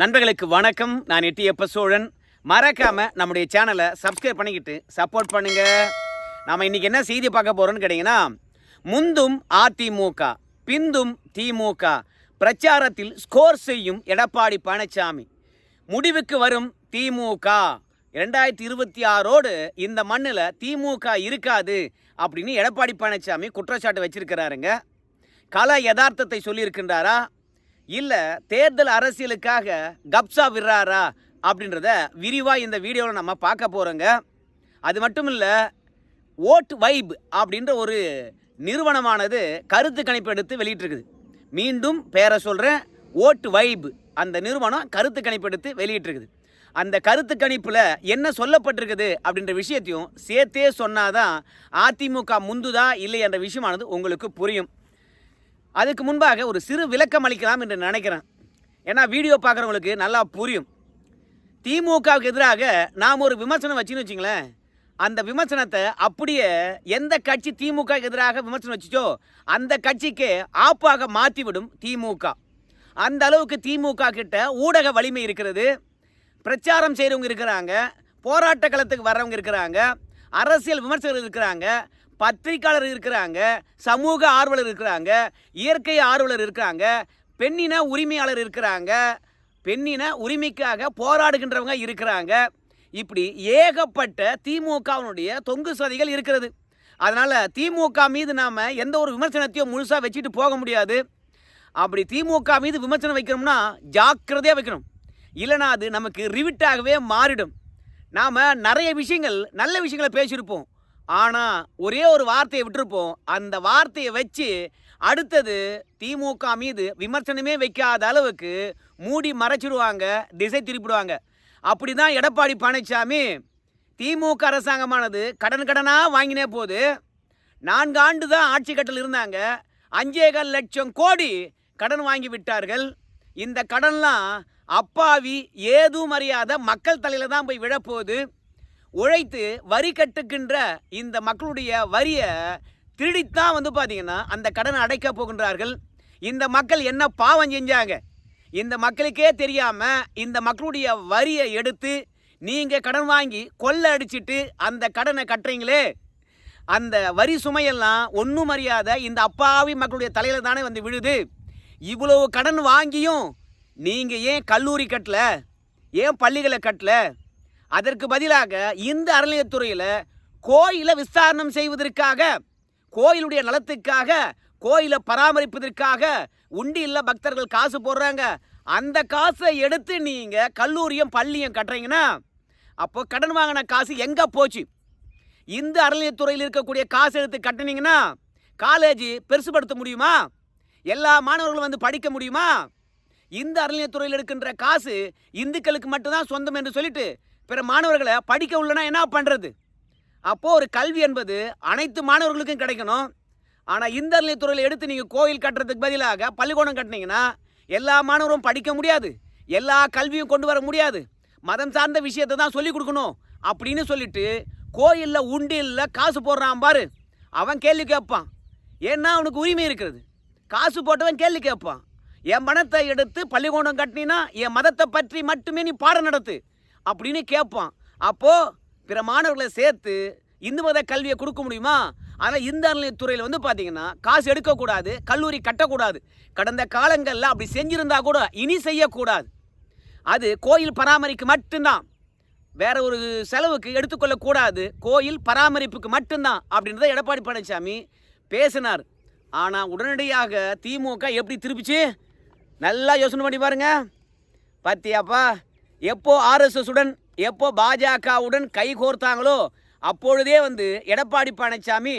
நண்பர்களுக்கு வணக்கம். நான் எட்டியப்ப சோழன் மறக்காம நம்முடைய சேனலை சப்ஸ்கிரைப் பண்ணிக்கிட்டு சப்போர்ட் பண்ணுங்க. நாம இன்னைக்கு என்ன செய்தி பார்க்க போறோம்னு கேட்டீங்கன்னா முந்தும் அதிமுக பிந்தும் திமுக பிரச்சாரத்தில் ஸ்கோர் செய்யும் எடப்பாடி பழனிசாமி முடிவுக்கு வரும் திமுக. ரெண்டாயிரத்தி இருபத்தி ஆறோடு இந்த மண்ணில் திமுக இருக்காது அப்படின்னு எடப்பாடி பழனிசாமி குற்றச்சாட்டு வச்சிருக்கிறாருங்க. கல யதார்த்தத்தை சொல்லியிருக்கின்றாரா? இல்லை தேர்தல் அரசியலுக்காக கப்சா விடுறாரா அப்படின்றத விரிவாக இந்த வீடியோவில் நம்ம பார்க்க போகிறோங்க அது மட்டும் இல்லை ஓட் வைப் அப்படின்ற ஒரு நிறுவனமானது கருத்து கணிப்பு எடுத்து வெளியிட்டிருக்குது. மீண்டும் பேரை சொல்கிறேன் ஓட் வைப் அந்த நிறுவனம் கருத்து கணிப்பு எடுத்து வெளியிட்டிருக்குது. அந்த கருத்து கணிப்பில் என்ன சொல்லப்பட்டிருக்குது அப்படின்ற விஷயத்தையும் சேர்த்தே சொன்னாதான் அதிமுக முந்துதா இல்லை என்ற விஷயமானது உங்களுக்கு புரியும். அதுக்கு முன்பாக ஒரு சிறு விளக்கம் அளிக்கலாம் என்று நினைக்கிறேன். ஏன்னா வீடியோ பார்க்குறவங்களுக்கு நல்லா புரியும். திமுகவுக்கு எதிராக நாம் ஒரு விமர்சனம் வச்சுன்னு வச்சிங்களேன். அந்த விமர்சனத்தை அப்படியே எந்த கட்சி திமுகவுக்கு எதிராக விமர்சனம் வச்சுச்சோ அந்த கட்சிக்கு ஆப்பாக மாற்றிவிடும் திமுக. அந்த அளவுக்கு திமுக கிட்ட ஊடக வலிமை இருக்கிறது. பிரச்சாரம் செய்கிறவங்க இருக்கிறாங்க. போராட்ட களத்துக்கு வர்றவங்க இருக்கிறாங்க. அரசியல் விமர்சகர்கள் இருக்கிறாங்க. பத்திரிக்கையாளர் இருக்கிறாங்க சமூக ஆர்வலர் இருக்கிறாங்க இயற்கை ஆர்வலர் இருக்கிறாங்க பெண்ணின உரிமையாளர் இருக்கிறாங்க பெண்ணின உரிமைக்காக போராடுகின்றவங்க இருக்கிறாங்க. இப்படி ஏகப்பட்ட திமுகவினுடைய தொங்கு சதிகள் இருக்கிறது. அதனால் திமுக மீது நாம் எந்த ஒரு விமர்சனத்தையும் முழுசாக வச்சுட்டு போக முடியாது. அப்படி திமுக மீது விமர்சனம் வைக்கணும்னா ஜாக்கிரதையாக வைக்கணும். இல்லைனா அது நமக்கு ரிவிட்டாகவே மாறிடும். நாம் நிறைய விஷயங்கள் நல்ல விஷயங்களை பேசியிருப்போம். ஆனால் ஒரே ஒரு வார்த்தையை விட்டுருப்போம். அந்த வார்த்தையை வச்சு அடுத்தது திமுக மீது விமர்சனமே வைக்காத அளவுக்கு மூடி மறைச்சிடுவாங்க திசை திருப்பிடுவாங்க. அப்படி தான் எடப்பாடி பழனிசாமி திமுக அரசாங்கமானது கடன் கடனாக வாங்கினே போது நான்கு ஆண்டு தான் ஆட்சி கட்டில் இருந்தாங்க. அஞ்சேகால் லட்சம் கோடி கடன் வாங்கி விட்டார்கள். இந்த கடன்லாம் அப்பாவி ஏதும் அறியாத மக்கள் தலையில் தான் போய் விழப்போகுது. உழைத்து வரி கட்டுக்கின்ற இந்த மக்களுடைய வரியை திருடித்தான் வந்து பார்த்தீங்கன்னா அந்த கடனை அடைக்க போகின்றார்கள். இந்த மக்கள் என்ன பாவம் செஞ்சாங்க? இந்த மக்களுக்கே தெரியாமல் இந்த மக்களுடைய வரியை எடுத்து நீங்கள் கடன் வாங்கி கொள்ளை அடிச்சிட்டு அந்த கடனை கட்டுறீங்களே? அந்த வரி சுமையெல்லாம் ஒன்றும் அறியாத இந்த அப்பாவி மக்களுடைய தலையில் தானே வந்து விழுது. இவ்வளவு கடன் வாங்கியும் நீங்கள் ஏன் கல்லூரி கட்டல? ஏன் பள்ளிகளை கட்டல? அதற்கு பதிலாக இந்த அறநிலையத்துறையில் கோயிலை விசாரணம் செய்வதற்காக கோயிலுடைய நலத்துக்காக கோயிலை பராமரிப்பதற்காக உண்டியில் பக்தர்கள் காசு போடுறாங்க. அந்த காசை எடுத்து நீங்கள் கல்லூரியும் பள்ளியும் கட்டுறீங்கன்னா அப்போ கடன் வாங்கின காசு எங்கே போச்சு? இந்த அறநிலையத்துறையில் இருக்கக்கூடிய காசு எடுத்து கட்டினீங்கன்னா காலேஜ் பெருசுபடுத்த முடியுமா? எல்லா மாணவர்களும் வந்து படிக்க முடியுமா? இந்த அறநிலையத்துறையில் இருக்கின்ற காசு இந்துக்களுக்கு மட்டும்தான் சொந்தம் என்று சொல்லிட்டு பிற மாணவர்களை படிக்க உள்ளனா என்ன பண்ணுறது அப்போது ஒரு கல்வி என்பது அனைத்து மாணவர்களுக்கும் கிடைக்கணும். ஆனால் இந்த நிலையத்துறையில் எடுத்து நீங்கள் கோயில் கட்டுறதுக்கு பதிலாக பள்ளிக்கூடம் கட்டினீங்கன்னா எல்லா மாணவரும் படிக்க முடியாது. எல்லா கல்வியும் கொண்டு வர முடியாது. மதம் சார்ந்த விஷயத்தை தான் சொல்லிக் கொடுக்கணும் அப்படின்னு சொல்லிட்டு கோயிலில் உண்டியில் காசு போடுறான் பாரு. அவன் கேள்வி கேட்பான். ஏன்னா அவனுக்கு உரிமை இருக்கிறது. காசு போட்டவன் கேள்வி கேட்பான். என் பணத்தை எடுத்து பள்ளிக்கூடம் கட்டினா என் மதத்தை பற்றி மட்டுமே நீ பாடம் நடத்து. அப்படின்னு கேட்பான். அப்போது பிற மாணவர்களை சேர்த்து இந்து மத கல்வியை கொடுக்க முடியுமா? ஆனால் இந்த அறநிலையத்துறையில் வந்து பார்த்தீங்கன்னா காசு எடுக்கக்கூடாது கல்லூரி கட்டக்கூடாது. கடந்த காலங்களில் அப்படி செஞ்சிருந்தா கூட இனி செய்யக்கூடாது. அது கோயில் பராமரிப்பு மட்டும்தான். வேற ஒரு செலவுக்கு எடுத்துக்கொள்ளக்கூடாது. கோயில் பராமரிப்புக்கு மட்டும்தான் அப்படின்றத எடப்பாடி பழனிசாமி பேசினார். ஆனால் உடனடியாக திமுக எப்படி திருப்பிச்சு? நல்லா யோசனை பண்ணி பாருங்க. பார்த்தியாப்பா எப்போ ஆர்எஸ்எஸுடன் எப்போ பாஜகவுடன் கை கோர்த்தாங்களோ அப்பொழுதே வந்து எடப்பாடி பழனிசாமி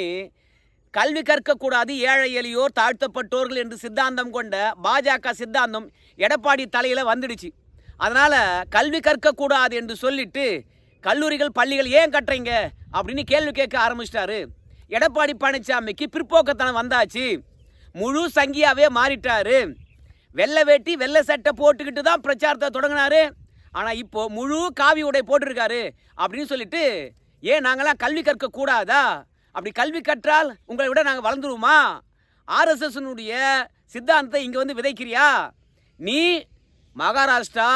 கல்வி கற்கக்கூடாது ஏழை எளியோர் தாழ்த்தப்பட்டோர்கள் என்று சித்தாந்தம் கொண்ட பாஜக சித்தாந்தம் எடப்பாடி தலையில் வந்துடுச்சு. அதனால் கல்வி கற்கக்கூடாது என்று சொல்லிட்டு கல்லூரிகள் பள்ளிகள் ஏன் கட்டுறீங்க? அப்படின்னு கேள்வி கேட்க ஆரம்பிச்சிட்டாரு. எடப்பாடி பழனிசாமிக்கு பிற்போக்கத்தனம் வந்தாச்சு. முழு சங்கியாவே மாறிட்டாரு. வெள்ளை வேட்டி வெள்ளை சட்டை போட்டுக்கிட்டு தான் பிரச்சாரத்தை தொடங்கினாரு. ஆனால் இப்போது முழு காவி உடை போட்டிருக்காரு அப்படின்னு சொல்லிட்டு ஏன் நாங்களாம் கல்வி கற்க கூடாதா? அப்படி கல்வி கற்றால் உங்களை விட நாங்கள் வளர்ந்துருவோமா? ஆர்எஸ்எஸ்னுடைய சித்தாந்தத்தை இங்கே வந்து விதைக்கிறியா? நீ மகாராஷ்டிரா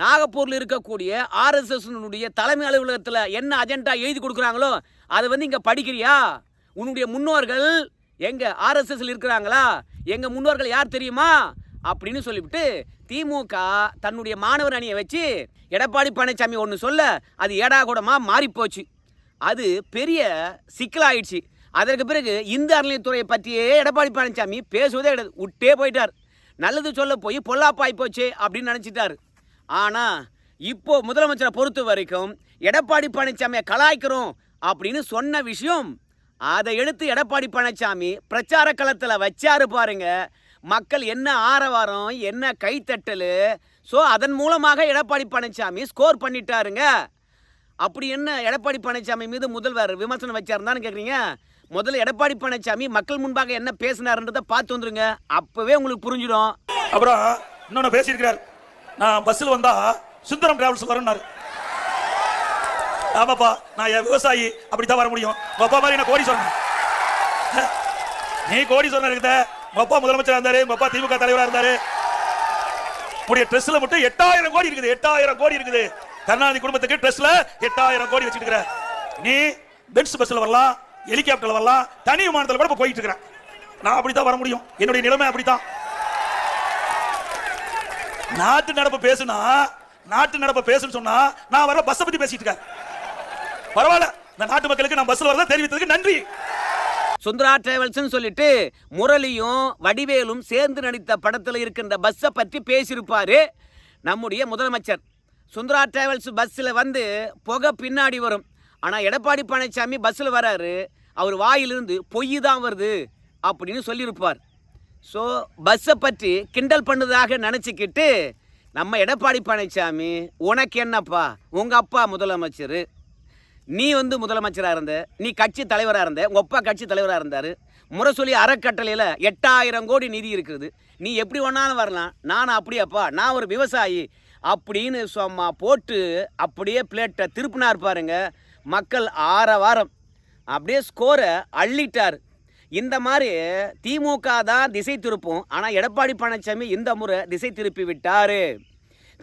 நாகப்பூரில் இருக்கக்கூடிய ஆர்எஸ்எஸ்னுடைய தலைமை அலுவலகத்தில் என்ன அஜெண்டா எழுதி கொடுக்குறாங்களோ அதை வந்து இங்கே படிக்கிறியா? உன்னுடைய முன்னோர்கள் எங்கள் ஆர்எஸ்எஸ்ல இருக்கிறாங்களா? எங்கள் முன்னோர்கள் யார் தெரியுமா? அப்படின்னு சொல்லிவிட்டு திமுக தன்னுடைய மாணவர் அணியை வச்சு எடப்பாடி பழனிசாமி ஒன்று சொல்ல அது ஏடாகூடமாக மாறிப்போச்சு. அது பெரிய சிக்கலாயிடுச்சு. அதற்கு பிறகு இந்து அறநிலையத்துறையை பற்றியே எடப்பாடி பழனிசாமி பேசுவதே கிடையாது. விட்டே போயிட்டார். நல்லது சொல்ல போய் பொல்லாப்பாய் போச்சு அப்படின்னு நினச்சிட்டார். ஆனால் இப்போ முதலமைச்சரை பொறுத்த வரைக்கும் எடப்பாடி பழனிசாமியை கலாய்க்கிறோம் அப்படின்னு சொன்ன விஷயம் அதை எடுத்து எடப்பாடி பழனிசாமி பிரச்சார களத்தில் வச்சாரு பாருங்கள் மக்கள் என்ன ஆரவாரம் என்ன கைத்தட்டல்? ஸோ அதன் மூலமாக எடப்பாடி பழனிசாமி ஸ்கோர் பண்ணிட்டாருங்க. அப்படி என்ன எடப்பாடி பழனிசாமி மீது முதல்வர் விமர்சனம் வச்சாருந்தான்னு கேட்குறீங்க முதல்ல எடப்பாடி பழனிசாமி மக்கள் முன்பாக என்ன பேசினாருன்றதை பார்த்து வந்துருங்க. அப்பவே உங்களுக்கு புரிஞ்சிடும். அப்புறம் இன்னொன்று பேசியிருக்கிறார். நான் பஸ்ஸில் வந்தா சுந்தரம் டிராவல்ஸ் வரணும்னாரு ஆமாப்பா நான் என் விவசாயி அப்படித்தான் வர முடியும். அப்பா மாதிரி நான் கோடி சொன்னேன் நீ கோடி சொன்ன உங்க அப்பா முதலமைச்சரா இருந்தாரு உங்க அப்பா திமுக தலைவரா இருந்தாரு. உடைய ட்ரெஸ்ல மட்டும் எட்டாயிரம் கோடி இருக்குது எட்டாயிரம் கோடி இருக்குது. கருணாநிதி குடும்பத்துக்கு ட்ரெஸ்ல எட்டாயிரம் கோடி வச்சிட்டு நீ பென்ஸ் பஸ்ல வரலாம் ஹெலிகாப்டர்ல வரலாம் தனி விமானத்துல கூட போயிட்டு இருக்கிறேன். நான் அப்படித்தான் வர முடியும். என்னுடைய நிலைமை அப்படித்தான். நாட்டு நடப்பு பேசுனா நாட்டு நடப்பு பேசுன்னு சொன்னா நான் வர பஸ்ஸை பத்தி பேசிட்டு இருக்கேன். பரவாயில்ல. இந்த நாட்டு மக்களுக்கு நான் பஸ்ல வரதான் தெரிவித்ததுக்கு நன்றி. சுந்தரா டிராவல்ஸ்னு சொல்லிட்டு முரளியும் வடிவேலும் சேர்ந்து நடித்த படத்தில் இருக்கின்ற பஸ்ஸை பற்றி பேசியிருப்பார் நம்முடைய முதலமைச்சர். சுந்தரா டிராவல்ஸ் பஸ்ஸில் வந்து புகை பின்னாடி வரும். ஆனால் எடப்பாடி பழனிசாமி பஸ்ஸில் வராரு. அவர் வாயிலிருந்து பொய் தான் வருது அப்படின்னு சொல்லியிருப்பார். ஸோ பஸ்ஸை பற்றி கிண்டல் பண்ணதாக நினச்சிக்கிட்டு நம்ம எடப்பாடி பழனிசாமி உனக்கு என்னப்பா? உங்கள் அப்பா முதலமைச்சர். நீ வந்து முதலமைச்சராக இருந்த நீ கட்சி தலைவராக இருந்த உங்கள் அப்பா கட்சி தலைவராக இருந்தார். முரசொலி அறக்கட்டளையில் எட்டாயிரம் கோடி நிதி இருக்குது. நீ எப்படி வேணாலும் வரலாம். நான் அப்படியாப்பா நான் ஒரு விவசாயி. அப்படின்னு சும்மா போட்டு அப்படியே பிளேட்டை திருப்பினார் பாருங்க. மக்கள் ஆற வாரம் அப்படியே ஸ்கோரை அள்ளிட்டார். இந்த மாதிரி திமுக தான் திசை திருப்பும். ஆனால் எடப்பாடி பழனிசாமி இந்த முறை திசை திருப்பி விட்டாரு.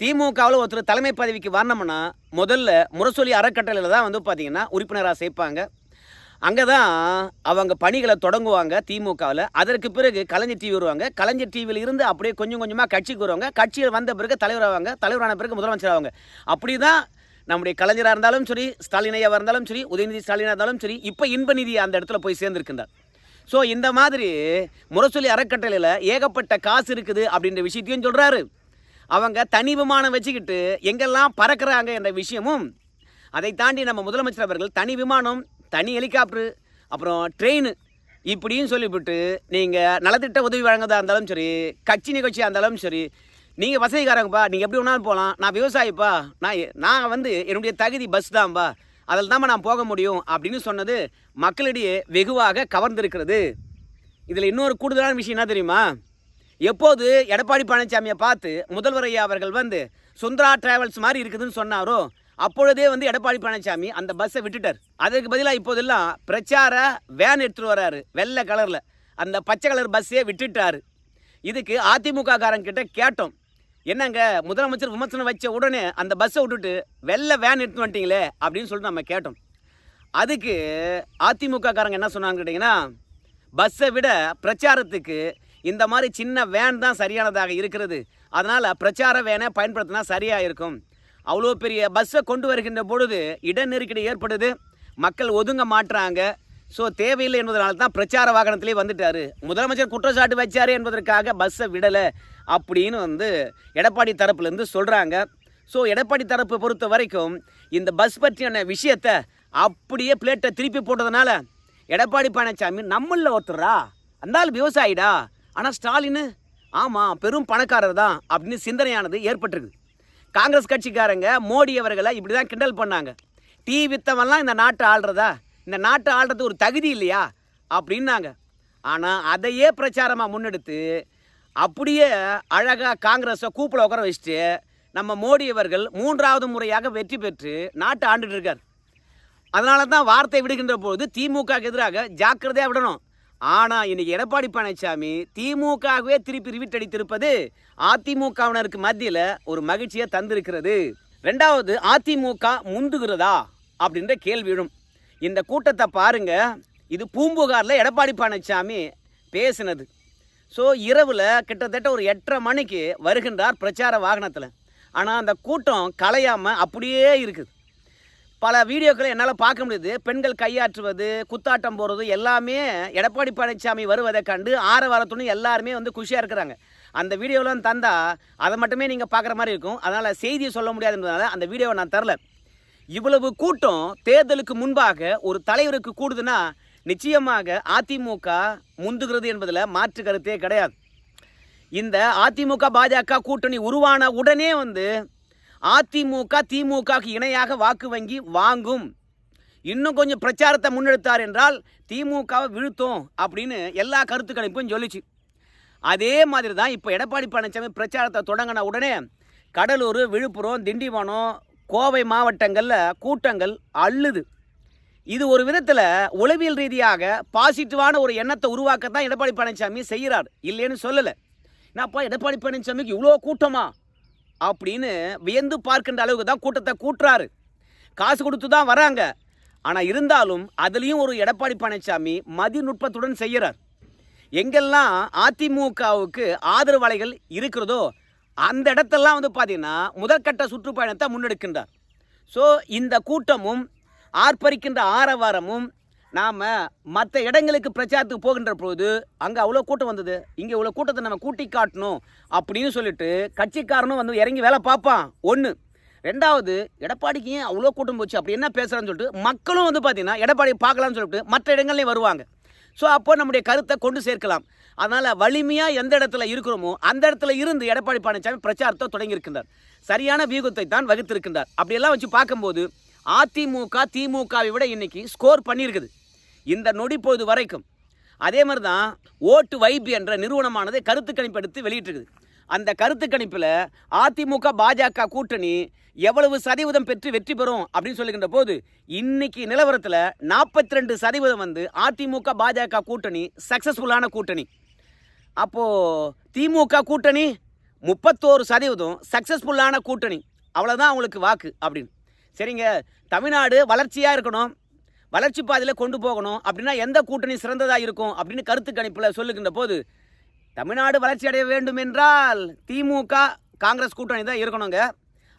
திமுகவில் ஒருத்தர் தலைமை பதவிக்கு வரணும்னா முதல்ல முரசொலி அறக்கட்டளையில் தான் வந்து பார்த்தீங்கன்னா உறுப்பினராக சேர்ப்பாங்க. அங்கே தான் அவங்க பணிகளை தொடங்குவாங்க திமுகவில். அதற்கு பிறகு கலைஞர் டிவி வருவாங்க. கலைஞர் டிவியில் இருந்து அப்படியே கொஞ்சம் கொஞ்சமாக கட்சிக்கு வருவாங்க. கட்சியில் வந்த பிறகு தலைவராவாங்க தலைவரான பிறகு முதலமைச்சர் ஆவாங்க அப்படி தான் நம்முடைய கலைஞராக இருந்தாலும் சரி ஸ்டாலின் ஐயாவாக இருந்தாலும் சரி உதயநிதி ஸ்டாலினாக இருந்தாலும் சரி இப்போ இன்பநிதி அந்த இடத்துல போய் சேர்ந்திருக்கின்றார். ஸோ இந்த மாதிரி முரசொலி அறக்கட்டளையில் ஏகப்பட்ட காசு இருக்குது அப்படின்ற விஷயத்தையும் சொல்கிறாரு அவங்க தனி விமானம் வச்சுக்கிட்டு எங்கெல்லாம் பறக்கிறாங்க என்ற விஷயமும் அதை தாண்டி நம்ம முதலமைச்சர் அவர்கள் தனி விமானம் தனி ஹெலிகாப்டர் அப்புறம் ட்ரெயின் இப்படியும் சொல்லிவிட்டு நீங்கள் நலத்திட்ட உதவி வழங்குறதா இருந்தாலும் சரி கட்சி நிகழ்ச்சியாக இருந்தாலும் சரி நீங்கள் வசதிக்காரங்கப்பா நீங்கள் எப்படி வேணாலும் போகலாம். நான் விவசாயிப்பா நான் நான் வந்து என்னுடைய தகுதி பஸ் தான்ப்பா அதில் தான்ப்பா நான் போக முடியும் அப்படின்னு சொன்னது மக்களிடையே வெகுவாக கவர்ந்திருக்கிறது. இதில் இன்னொரு கூடுதலான விஷயம் என்ன தெரியுமா? எப்போது எடப்பாடி பழனிசாமியை பார்த்து முதல்வர் ஐயா அவர்கள் வந்து சுந்தரா டிராவல்ஸ் மாதிரி இருக்குதுன்னு சொன்னாரோ அப்பொழுதே வந்து எடப்பாடி பழனிசாமி அந்த பஸ்ஸை விட்டுட்டார். அதுக்கு பதிலாக இப்போதெல்லாம் பிரச்சார வேன் எடுத்துகிட்டு வராரு வெள்ளை கலரில் அந்த பச்சை கலர் பஸ்ஸே விட்டுட்டாரு. இதுக்கு அதிமுக காரங்கிட்ட கேட்டோம். என்னங்க முதலமைச்சர் விமர்சனம் வச்ச உடனே அந்த பஸ்ஸை விட்டுட்டு வெள்ளை வேன் எடுத்து வந்துட்டீங்களே? அப்படின்னு சொல்லிட்டு நம்ம கேட்டோம். அதுக்கு அதிமுக காரங்க என்ன சொன்னாங்க கேட்டிங்கன்னா பஸ்ஸை விட பிரச்சாரத்துக்கு இந்த மாதிரி சின்ன வேன் தான் சரியானதாக இருக்கிறது. அதனால் பிரச்சார வேனை பயன்படுத்தினா சரியாக இருக்கும். அவ்வளோ பெரிய பஸ்ஸை கொண்டு வருகின்ற பொழுது இட நெருக்கடி ஏற்படுது. மக்கள் ஒதுங்க மாட்டுறாங்க ஸோ தேவையில்லை என்பதனால தான் பிரச்சார வாகனத்திலே வந்துட்டார். முதலமைச்சர் குற்றச்சாட்டு வச்சாரு என்பதற்காக பஸ்ஸை விடலை அப்படின்னு வந்து எடப்பாடி தரப்புலேருந்து சொல்கிறாங்க ஸோ எடப்பாடி தரப்பு பொறுத்த வரைக்கும் இந்த பஸ் பற்றியான விஷயத்தை அப்படியே பிளேட்டை திருப்பி போட்டதுனால எடப்பாடி பழனிசாமி நம்மளில் ஒருத்தரா? அந்தாலும் விவசாயிடா? ஆனால் ஸ்டாலின் ஆமாம் பெரும் பணக்காரர் தான் அப்படின்னு சிந்தனையானது ஏற்பட்டிருக்கு. காங்கிரஸ் கட்சிக்காரங்க மோடி அவர்களை இப்படி தான் கிண்டல் பண்ணாங்க. டீ வித்தவன்லாம் இந்த நாட்டை ஆள்றதா? இந்த நாட்டை ஆள்றது ஒரு தகுதி இல்லையா? அப்படின்னாங்க. ஆனால் அதையே பிரச்சாரமாக முன்னெடுத்து அப்படியே அழகாக காங்கிரஸை கூப்பிட உட்கார வச்சுட்டு நம்ம மோடி அவர்கள் மூன்றாவது முறையாக வெற்றி பெற்று நாட்டை ஆண்டுட்டு இருக்கார். அதனால தான் வார்த்தை விடுகின்ற போது திமுக எதிராக ஜாக்கிரதையாக விடணும். ஆனால் இன்னைக்கு எடப்பாடி பழனிசாமி திமுகவே திருப்பி ரிவிட் அடித்திருப்பது அதிமுகவினருக்கு மத்தியில் ஒரு மகிழ்ச்சியை தந்திருக்கிறது. ரெண்டாவது அதிமுக முந்துகிறதா? அப்படின்ற கேள்வி இந்த கூட்டத்தை பாருங்க. இது பூம்புகாரில் எடப்பாடி பழனிசாமி பேசினது. ஸோ இரவில் கிட்டத்தட்ட ஒரு எட்டரை மணிக்கு வருகின்றார் பிரச்சார வாகனத்தில். ஆனால் அந்த கூட்டம் கலையாமல் அப்படியே இருக்குது. பல வீடியோக்களை என்னால் பார்க்க முடியுது. பெண்கள் கையாற்றுவது குத்தாட்டம் போடுறது எல்லாமே எடப்பாடி பழனிசாமி வருவதை கண்டு ஆரவாரத்துடன் எல்லாருமே வந்து குஷியாக இருக்கிறாங்க. அந்த வீடியோலாம் தந்தால் அதை மட்டுமே நீங்கள் பார்க்குற மாதிரி இருக்கும். அதனால் செய்தியை சொல்ல முடியாதுன்றதுனால அந்த வீடியோவை நான் தரல. இவ்வளவு கூட்டம் தேர்தலுக்கு முன்பாக ஒரு தலைவருக்கு கூடுதுன்னா நிச்சயமாக அதிமுக முந்துகிறது என்பதில் மாற்று கருத்தே கிடையாது. இந்த அதிமுக பாஜக கூட்டணி உருவான உடனே வந்து அதிமுக திமுகவுக்கு இணையாக வாக்கு வங்கி வாங்கும். இன்னும் கொஞ்சம் பிரச்சாரத்தை முன்னெடுத்தார் என்றால் திமுகவை வீழ்த்தும் அப்படின்னு எல்லா கருத்து கணிப்பும் சொல்லிச்சு. அதே மாதிரி தான் இப்போ எடப்பாடி பழனிசாமி பிரச்சாரத்தை தொடங்கின உடனே கடலூர் விழுப்புரம் திண்டிவனம் கோவை மாவட்டங்களில் கூட்டங்கள் அள்ளுது. இது ஒரு விதத்தில் உளவியல் ரீதியாக பாசிட்டிவான ஒரு எண்ணத்தை உருவாக்கத்தான் எடப்பாடி பழனிசாமி செய்கிறார். இல்லைன்னு சொல்லலை. என்னப்பா எடப்பாடி பழனிசாமிக்கு இவ்வளோ கூட்டமா? அப்படின்னு வியந்து பார்க்கின்ற அளவுக்கு தான் கூட்டத்தை கூட்டுறாரு. காசு கொடுத்து தான் வராங்க. ஆனால் இருந்தாலும் அதுலேயும் ஒரு எடப்பாடி பழனிசாமி மதிநுட்பத்துடன் செய்கிறார். எங்கெல்லாம் அதிமுகவுக்கு ஆதரவலைகள் இருக்கிறதோ அந்த இடத்தெல்லாம் வந்து பார்த்திங்கன்னா முதற்கட்ட சுற்றுப்பயணத்தை முன்னெடுக்கின்றார். ஸோ இந்த கூட்டமும் ஆர்ப்பரிக்கின்ற ஆரவாரமும் நாம் மற்ற இடங்களுக்கு பிரச்சாரத்துக்கு போகின்ற பொழுது அங்கே அவ்வளோ கூட்டம் வந்தது. இங்கே இவ்வளோ கூட்டத்தை நம்ம கூட்டி காட்டணும் அப்படின்னு சொல்லிட்டு கட்சிக்காரனும் வந்து இறங்கி வேலை பார்ப்பான். ஒன்று ரெண்டாவது எடப்பாடிக்கு ஏன் அவ்வளோ கூட்டம் போச்சு? அப்படி என்ன பேசுகிறான்னு சொல்லிட்டு மக்களும் வந்து பார்த்திங்கன்னா எடப்பாடி பார்க்கலாம்னு சொல்லிட்டு மற்ற இடங்கள்லையும் வருவாங்க. ஸோ அப்போ நம்முடைய கருத்தை கொண்டு சேர்க்கலாம். அதனால் வலிமையாக எந்த இடத்துல இருக்கிறோமோ அந்த இடத்துல இருந்து எடப்பாடி பழனிசாமி பிரச்சாரத்தை தொடங்கியிருக்கின்றார். சரியான வியூகத்தை தான் வகுத்திருக்கின்றார். அப்படியெல்லாம் வச்சு பார்க்கும்போது அதிமுக திமுகவை விட இன்னைக்கு ஸ்கோர் பண்ணியிருக்குது. இந்த நொடி பொழுது வரைக்கும். அதே மாதிரி தான் ஓட்டு வைப் என்ற நிறுவனமானது கருத்து கணிப்பு எடுத்து வெளியிட்டிருக்குது. அந்த கருத்து கணிப்பில் அதிமுக பாஜக கூட்டணி எவ்வளவு சதவீதம் பெற்று வெற்றி பெறும் அப்படின்னு சொல்லுகின்ற போது இன்னைக்கு நிலவரத்தில் நாற்பத்தி ரெண்டு சதவீதம் வந்து அதிமுக பாஜக கூட்டணி சக்ஸஸ்ஃபுல்லான கூட்டணி. அப்போது திமுக கூட்டணி முப்பத்தோரு சதவீதம் சக்ஸஸ்ஃபுல்லான கூட்டணி. அவ்வளோதான் அவங்களுக்கு வாக்கு அப்படின்னு. சரிங்க தமிழ்நாடு வளர்ச்சியாக இருக்கணும். வளர்ச்சி பாதையில் கொண்டு போகணும். அப்படின்னா எந்த கூட்டணி சிறந்ததாக இருக்கும்? அப்படின்னு கருத்து கணிப்பில் சொல்லுகின்ற போது தமிழ்நாடு வளர்ச்சி அடைய வேண்டும் என்றால் திமுக காங்கிரஸ் கூட்டணி தான் இருக்கணுங்க.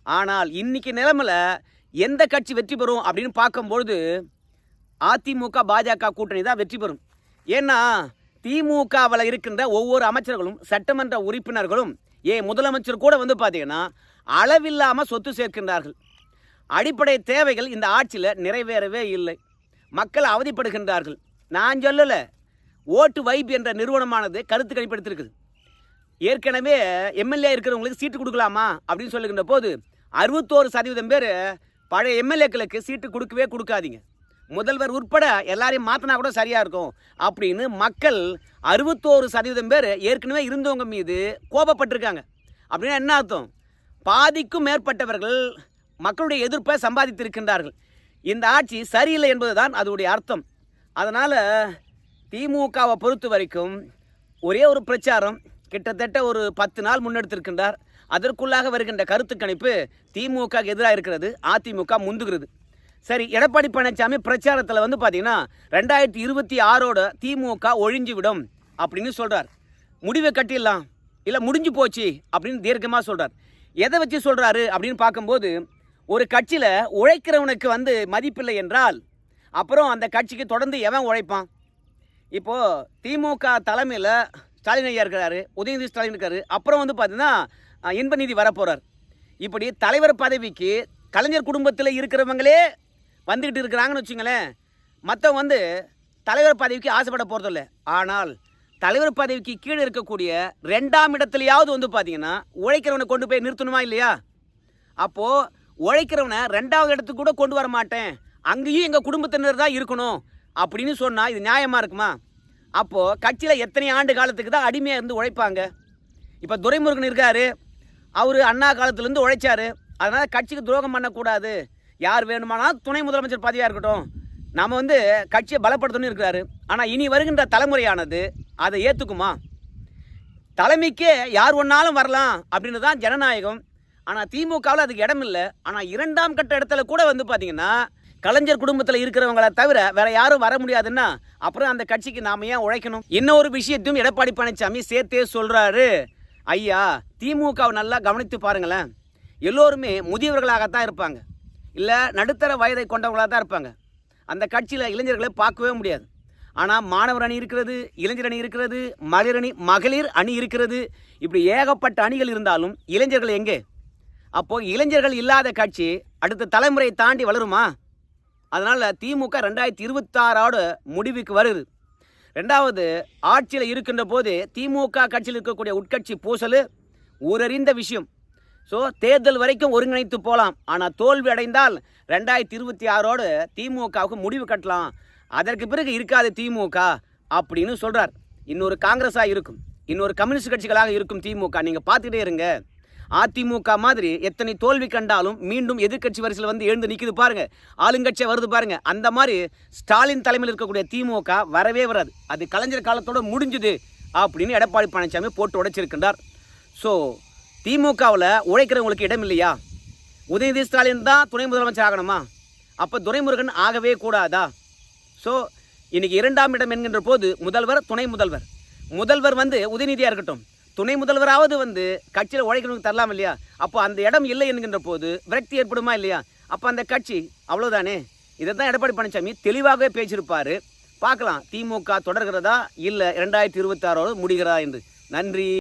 ஆனால் இன்னைக்கு நிலமில் எந்த கட்சி வெற்றி பெறும் அப்படின்னு பார்க்கும்பொழுது அதிமுக பாஜக கூட்டணி தான் வெற்றி பெறும். ஏன்னா திமுகவில் இருக்கின்ற ஒவ்வொரு அமைச்சர்களும் சட்டமன்ற உறுப்பினர்களும் ஏன் முதலமைச்சர் கூட வந்து பார்த்தீங்கன்னா அளவில்லாமல் சொத்து சேர்க்கின்றார்கள். அடிப்படை தேவைகள் இந்த ஆட்சியில் நிறைவேறவே இல்லை. மக்கள் அவதிப்படுகின்றார்கள். நான் சொல்லலை. ஓட்டு வைப் என்ற நிறுவனமானது கருத்து கணிப்படுத்திருக்குது. ஏற்கனவே எம்எல்ஏ இருக்கிறவங்களுக்கு சீட்டு கொடுக்கலாமா அப்படின்னு சொல்லுகின்ற போது அறுபத்தோரு சதவீதம் பேர் பழைய எம்எல்ஏக்களுக்கு சீட்டு கொடுக்கவே கொடுக்காதீங்க. முதல்வர் உட்பட எல்லாரையும் மாற்றினா கூட சரியாக இருக்கும் அப்படின்னு மக்கள் அறுபத்தோரு சதவீதம் பேர் ஏற்கனவே இருந்தவங்க மீது கோபப்பட்டிருக்காங்க. அப்படின்னா என்ன அர்த்தம்? பாதிக்கும் மேற்பட்டவர்கள் மக்களுடைய எதிர்ப்பை சம்பாதித்திருக்கின்றார்கள். இந்த ஆட்சி சரியில்லை என்பதுதான் அதனுடைய அர்த்தம். அதனால் திமுகவை பொறுத்த வரைக்கும் ஒரே ஒரு பிரச்சாரம் கிட்டத்தட்ட ஒரு பத்து நாள் முன்னெடுத்திருக்கின்றார். அதற்குள்ளாக வருகின்ற கருத்து கணிப்பு திமுக எதிராக இருக்கிறது அதிமுக முந்துகிறது. சரி எடப்பாடி பழனிசாமி பிரச்சாரத்தில் வந்து பார்த்தீங்கன்னா ரெண்டாயிரத்தி இருபத்தி ஆறோட திமுக ஒழிஞ்சு விடும் அப்படின்னு சொல்கிறார் முடிவை கட்டிடலாம் இல்லை முடிஞ்சு போச்சு அப்படின்னு தீர்க்கமாக சொல்கிறார் எதை வச்சு சொல்கிறாரு அப்படின்னு பார்க்கும்போது ஒரு கட்சியில் உழைக்கிறவனுக்கு வந்து மதிப்பில்லை என்றால் அப்புறம் அந்த கட்சிக்கு தொடர்ந்து எவன் உழைப்பான்? இப்போது திமுக தலைமையில் ஸ்டாலின் ஐயா இருக்கிறாரு உதயநிதி ஸ்டாலின் இருக்காரு அப்புறம் வந்து பார்த்தீங்கன்னா இன்பநீதி இன்பநிதி வரப்போகிறார் இப்படி தலைவர் பதவிக்கு கலைஞர் குடும்பத்தில் இருக்கிறவங்களே வந்துக்கிட்டு இருக்கிறாங்கன்னு வச்சுங்களேன் மற்றவங்க வந்து தலைவர் பதவிக்கு ஆசைப்பட போகிறதில்ல ஆனால் தலைவர் பதவிக்கு கீழே இருக்கக்கூடிய ரெண்டாம் இடத்துலையாவது வந்து பார்த்தீங்கன்னா உழைக்கிறவனை கொண்டு போய் நிறுத்தணுமா இல்லையா? அப்போது உழைக்கிறவனை ரெண்டாவது இடத்துக்கு கூட கொண்டு வர மாட்டேன். அங்கேயும் எங்கள் குடும்பத்தினர் தான் இருக்கணும் அப்படின்னு சொன்னால் இது நியாயமாக இருக்குமா? அப்போது கட்சியில் எத்தனை ஆண்டு காலத்துக்கு தான் அடிமையாக இருந்து உழைப்பாங்க? இப்போ துரைமுருகன் இருக்காரு. அவர் அண்ணா காலத்துலேருந்து உழைச்சாரு. அதனால் கட்சிக்கு துரோகம் பண்ணக்கூடாது. யார் வேணுமானாலும் துணை முதலமைச்சர் பதவியாக இருக்கட்டும். நம்ம வந்து கட்சியை பலப்படுத்தணும்னு இருக்கிறாரு. ஆனால் இனி வருகின்ற தலைமுறையானது அதை ஏற்றுக்குமா தலைமைக்கே யார் ஒன்றாலும் வரலாம் அப்படின்னு தான் ஜனநாயகம் ஆனால் திமுகவில் அதுக்கு இடம் இல்லை. ஆனால் இரண்டாம் கட்ட இடத்துல கூட வந்து பார்த்தீங்கன்னா கலைஞர் குடும்பத்தில் இருக்கிறவங்கள தவிர வேற யாரும் வர முடியாதுன்னா அப்புறம் அந்த கட்சிக்கு நாம ஏன் உழைக்கணும்? இன்னொரு விஷயத்தையும் எடப்பாடி பழனிசாமி சேர்த்தே சொல்கிறாரு ஐயா திமுகவை நல்லா கவனித்து பாருங்களேன். எல்லோருமே முதியவர்களாகத்தான் இருப்பாங்க. இல்லை நடுத்தர வயதை கொண்டவங்களாக தான் இருப்பாங்க. அந்த கட்சியில் இளைஞர்களை பார்க்கவே முடியாது. ஆனால் மாணவர் அணி இருக்கிறது இளைஞர் அணி இருக்கிறது மகளிர் அணி மகளிர் அணி இருக்கிறது. இப்படி ஏகப்பட்ட அணிகள் இருந்தாலும் இளைஞர்கள் எங்கே? அப்போ இளைஞர்கள் இல்லாத கட்சி அடுத்த தலைமுறை தாண்டி வளருமா? அதனால் திமுக ரெண்டாயிரத்தி இருபத்தாறோட முடிவுக்கு வருது. ரெண்டாவது ஆட்சியில் இருக்கின்ற போது திமுக கட்சியில் இருக்கக்கூடிய உட்கட்சி பூசல் ஊரறிந்த விஷயம். ஸோ தேர்தல் வரைக்கும் ஒருங்கிணைத்து போகலாம் ஆனால் தோல்வி அடைந்தால் ரெண்டாயிரத்தி இருபத்தி ஆறோடு திமுகவுக்கு முடிவு கட்டலாம். அதற்கு பிறகு இருக்காது திமுக அப்படின்னு சொல்கிறார் இன்னொரு காங்கிரஸாக இருக்கும். இன்னொரு கம்யூனிஸ்ட் கட்சிகளாக இருக்கும் திமுக. நீங்கள் பார்த்துக்கிட்டே இருங்க. அதிமுக மாதிரி எத்தனை தோல்வி கண்டாலும் மீண்டும் எதிர்க்கட்சி வரிசையில் வந்து எழுந்து நிற்குது பாருங்க. ஆளுங்கட்சியாக வருது பாருங்க. அந்த மாதிரி ஸ்டாலின் தலைமையில் இருக்கக்கூடிய திமுக வரவே வராது. அது கலைஞர் காலத்தோட முடிஞ்சுது அப்படின்னு எடப்பாடி பழனிசாமி போட்டு உடைச்சிருக்கின்றார். ஸோ திமுகவில் உழைக்கிறவங்களுக்கு இடம் இல்லையா? உதயநிதி ஸ்டாலின் தான் துணை முதலமைச்சர் ஆகணுமா? அப்போ துரைமுருகன் ஆகவே கூடாதா? ஸோ இன்றைக்கி இரண்டாம் இடம் என்கின்ற போது முதல்வர் துணை முதல்வர். முதல்வர் வந்து உதயநிதியாக இருக்கட்டும். துணை முதல்வராவது வந்து கட்சியில் உழைக்கணும் தரலாம் இல்லையா? அப்போ அந்த இடம் இல்லை என்கின்ற போது விரக்தி ஏற்படுமா இல்லையா? அப்போ அந்த கட்சி அவ்வளோதானே இதை தான் எடப்பாடி பழனிசாமி தெளிவாகவே பேசியிருப்பார். பார்க்கலாம் திமுக தொடர்கிறதா இல்லை இரண்டாயிரத்தி இருபத்தாறோடு முடிகிறதா என்று. நன்றி.